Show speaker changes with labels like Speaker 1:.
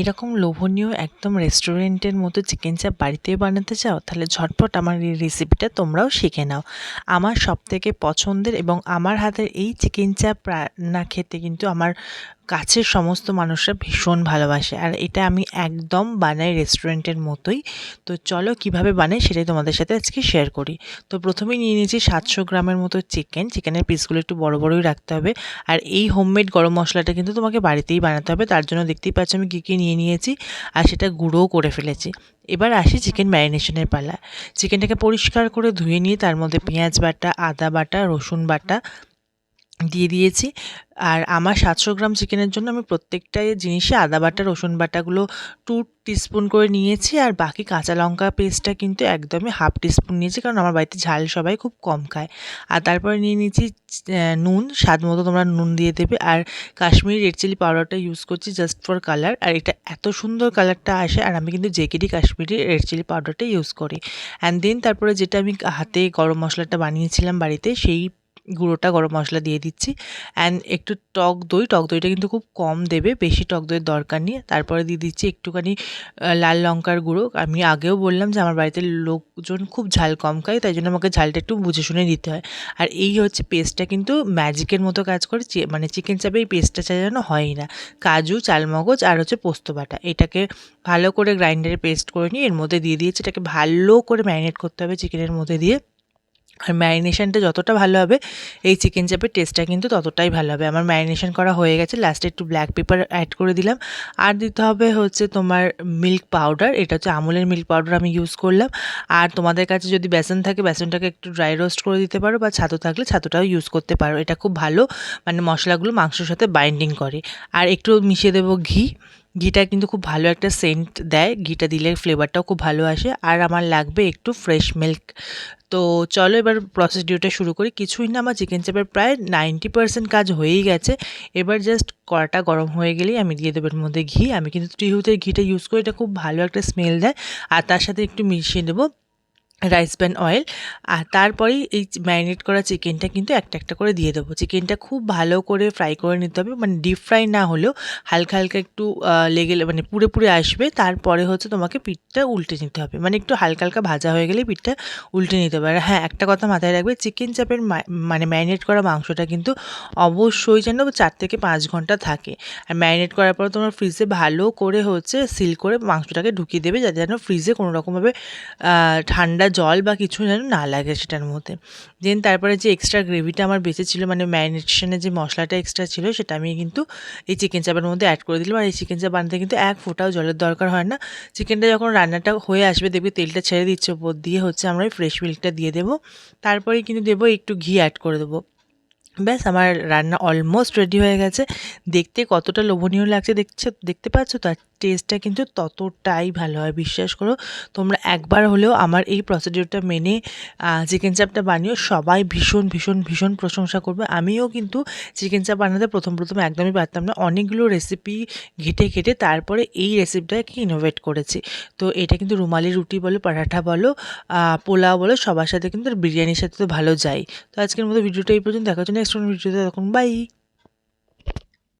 Speaker 1: এরকম লোভনীয় একদম রেস্টুরেন্টের মতো চিকেন চাপ বাড়িতে বানাতে চাও, তাহলে ঝটপট আমার এই রেসিপিটা তোমরাও শিখে নাও। আমার সব থেকে পছন্দের এবং আমার হাতের এই চিকেন চাপ রান্না খেতে কিন্তু আমার কাছের সমস্ত মানুষরা ভীষণ ভালোবাসে। আর এটা আমি একদম বানাই রেস্টুরেন্টের মতোই। তো চলো কীভাবে বানাই সেটাই তোমাদের সাথে আজকে শেয়ার করি। তো প্রথমেই নিয়ে নিয়েছি সাতশো গ্রামের মতো চিকেন চিকেনের পিসগুলো একটু বড় বড়ই রাখতে হবে। আর এই হোমমেড গরম মশলাটা কিন্তু তোমাকে বাড়িতেই বানাতে হবে। তার জন্য দেখতেই পাচ্ছ আমি কী কী নিয়ে নিয়েছি। আর সেটা গুঁড়োও করে ফেলেছি। এবার আসি চিকেন ম্যারিনেশনের পালা। চিকেনটাকে পরিষ্কার করে ধুয়ে নিয়ে তার মধ্যে পেঁয়াজ বাটা, আদা বাটা, রসুন বাটা দিয়ে দিয়েছি। আর আমার সাতশো গ্রাম চিকেনের জন্য আমি প্রত্যেকটাই জিনিসে আদা বাটা, রসুন বাটাগুলো টু টিস্পুন করে নিয়েছি। আর বাকি কাঁচা লঙ্কা পেস্টটা কিন্তু একদমই হাফ টিস্পুন নিয়েছি, কারণ আমার বাড়িতে ঝাল সবাই খুব কম খায়। আর তারপরে নিয়ে নিয়েছি নুন, স্বাদ মতো তোমরা নুন দিয়ে দেবে। আর কাশ্মীরি রেড চিলি পাউডারটা ইউজ করছি জাস্ট ফর কালার। আর এটা এত সুন্দর কালারটা আসে, আর আমি কিন্তু জেকেডি কাশ্মীরি রেড চিলি পাউডারটা ইউজ করি। অ্যান্ড দেন তারপরে যেটা আমি হাতে গরম মশলাটা বানিয়েছিলাম বাড়িতে, সেই গুঁড়োটা গরম মশলা দিয়ে দিচ্ছি। অ্যান্ড একটু টক দই, টক দইটা কিন্তু খুব কম দেবে, বেশি টক দইয়ের দরকার নেই। তারপরে দিয়ে দিচ্ছি একটুখানি লাল লঙ্কার গুঁড়ো। আমি আগেও বললাম যে, আমার বাড়িতে লোকজন খুব ঝাল কম খায়, তাই জন্য আমাকে ঝালটা একটু বুঝে শুনে দিতে হয়। আর এই হচ্ছে পেস্টটা কিন্তু ম্যাজিকের মতো কাজ করে মানে চিকেন চাপে এই পেস্টটা যেন হয়ই না। কাজু, চালমগজ আর হচ্ছে পোস্ত বাটা, এটাকে ভালো করে গ্রাইন্ডারে পেস্ট করে নিয়ে এর মধ্যে দিয়ে দিয়েছি। এটাকে ভালো করে ম্যারিনেট করতে হবে চিকেনের মধ্যে দিয়ে। আর ম্যারিনেশনটা যতটা ভালো হবে, এই চিকেন চাপের টেস্টটা কিন্তু ততটাই ভালো হবে। আমার ম্যারিনেশন করা হয়ে গেছে লাস্টে একটু ব্ল্যাক পেপার অ্যাড করে দিলাম। আর দিতে হবে হচ্ছে তোমার মিল্ক পাউডার এটা হচ্ছে আমুলের মিল্ক পাউডার আমি ইউজ করলাম। আর তোমাদের কাছে যদি বেসন থাকে, বেসনটাকে একটু ড্রাই রোস্ট করে দিতে পারো, বা ছাতু থাকলে ছাতুটাও ইউজ করতে পারো। এটা খুব ভালো মানে মশলাগুলো মাংসের সাথে বাইন্ডিং করে। আর একটু মিশিয়ে দেবো ঘি। ঘিটা কিন্তু খুব ভালো একটা সেন্ট দেয়। ঘিটা দিলে ফ্লেভারটাও খুব ভালো আসে। আর আমার লাগবে একটু ফ্রেশ মিল্ক তো চলো এবার প্রসেস ডিওটা শুরু করি। কিছুই না, আমার চিকেন চাপের প্রায় নাইনটি পার্সেন্ট কাজ হয়েই গেছে। এবার জাস্ট কড়াটা গরম হয়ে গেলেই আমি দিয়ে দেবো এর মধ্যে ঘি। আমি কিন্তু টিহুতে ঘিটা ইউজ করি, এটা খুব ভালো একটা স্মেল দেয়। আর তার সাথে একটু মিশিয়ে দেবো। Rice pan oil. আর তারপরেই এই ম্যারিনেট করা চিকেনটা কিন্তু একটা একটা করে দিয়ে দেবো। চিকেনটা খুব ভালো করে ফ্রাই করে নিতে হবে। মানে ডিপ ফ্রাই না হলেও হালকা হালকা একটু লেগে মানে পুড়ে পুড়ে আসবে। তারপরে হচ্ছে তোমাকে পিঠটা উল্টে নিতে হবে। মানে একটু হালকা হালকা ভাজা হয়ে গেলে পিঠটা উল্টে নিতে হবে। আর হ্যাঁ একটা কথা মাথায় রাখবে, চিকেন চাপের মানে ম্যারিনেট করা মাংসটা কিন্তু অবশ্যই যেন চার থেকে পাঁচ ঘণ্টা থাকে। আর ম্যারিনেট করার পর তোমার ফ্রিজে ভালো করে হচ্ছে সিল করে মাংসটাকে ঢুকিয়ে দেবে, যাতে যেন ফ্রিজে কোনো রকমভাবে ঠান্ডা জল বা কিছু যেন না লাগে সেটার মধ্যে। দেন তারপরে যে এক্সট্রা গ্রেভিটা আমার বেঁচে ছিল মানে ম্যারিনেশনের যে মশলাটা এক্সট্রা ছিল, সেটা আমি কিন্তু এই চিকেন চাপের মধ্যে অ্যাড করে দিলাম। আর এই চিকেন চাপ বানাতে কিন্তু এক ফোঁটাও জলের দরকার হয় না। চিকেনটা যখন রান্নাটা হয়ে আসবে, দেখবি তেলটা ছেড়ে দিচ্ছে ওপর দিয়ে হচ্ছে আমরা ফ্রেশ মিল্কটা দিয়ে দেবো। তারপরে কিন্তু দেবো একটু ঘি অ্যাড করে দেবো। ব্যাস, আমার রান্না অলমোস্ট রেডি হয়ে গেছে। দেখতে কতটা লোভনীয় লাগছে, দেখছ, দেখতে পাচ্ছ? তো টেস্টটা কিন্তু ততটাই ভালো হয়। বিশ্বাস করো, তোমরা একবার হলেও আমার এই প্রসিডিওরটা মেনে চিকেন চাপটা বানিয়েও সবাই ভীষণ ভীষণ ভীষণ প্রশংসা করবে। আমিও কিন্তু চিকেন চাপ বানাতে প্রথম প্রথম একদমই পারতাম না। অনেকগুলো রেসিপি ঘেটে ঘেটে তারপরে এই রেসিপিটাকে ইনোভেট করেছি। তো এটা কিন্তু রুমালি রুটি বলো, পরাঠা বলো পোলাও বলো, সবার সাথে কিন্তু বিরিয়ানির সাথে তো ভালো যায়। তো আজকের মতো ভিডিওটা এই পর্যন্ত। দেখার জন্য নেক্সট ভিডিওতে। তখন বাই